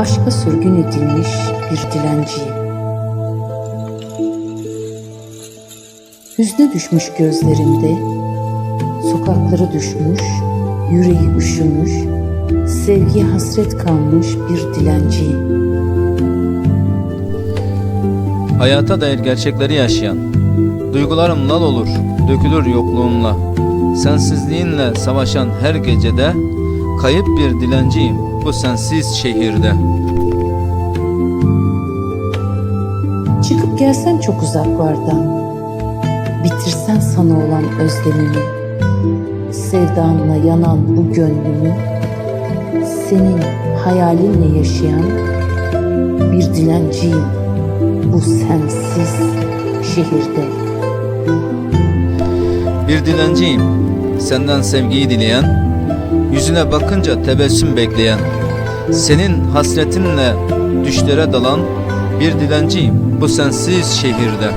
aşka sürgün edilmiş bir dilenciyim. Hüzne düşmüş gözlerimde, sokaklara düşmüş, yüreği üşümüş, sevgiye hasret kalmış bir dilenciyim. Hayata dair gerçekleri yaşayan, duygularım lal olur, dökülür yokluğumla. Sensizliğinle savaşan her gecede, kayıp bir dilenciyim bu sensiz şehirde. Çıkıp gelsen çok uzaklardan, bitirsen sana olan özlemimi, sevdanla yanan bu gönlümü, senin hayalinle yaşayan bir dilenciyim bu sensiz şehirde. Bir dilenciyim, senden sevgiyi dileyen, yüzüne bakınca tebessüm bekleyen, senin hasretinle düşlere dalan bir dilenciyim bu sensiz şehirde.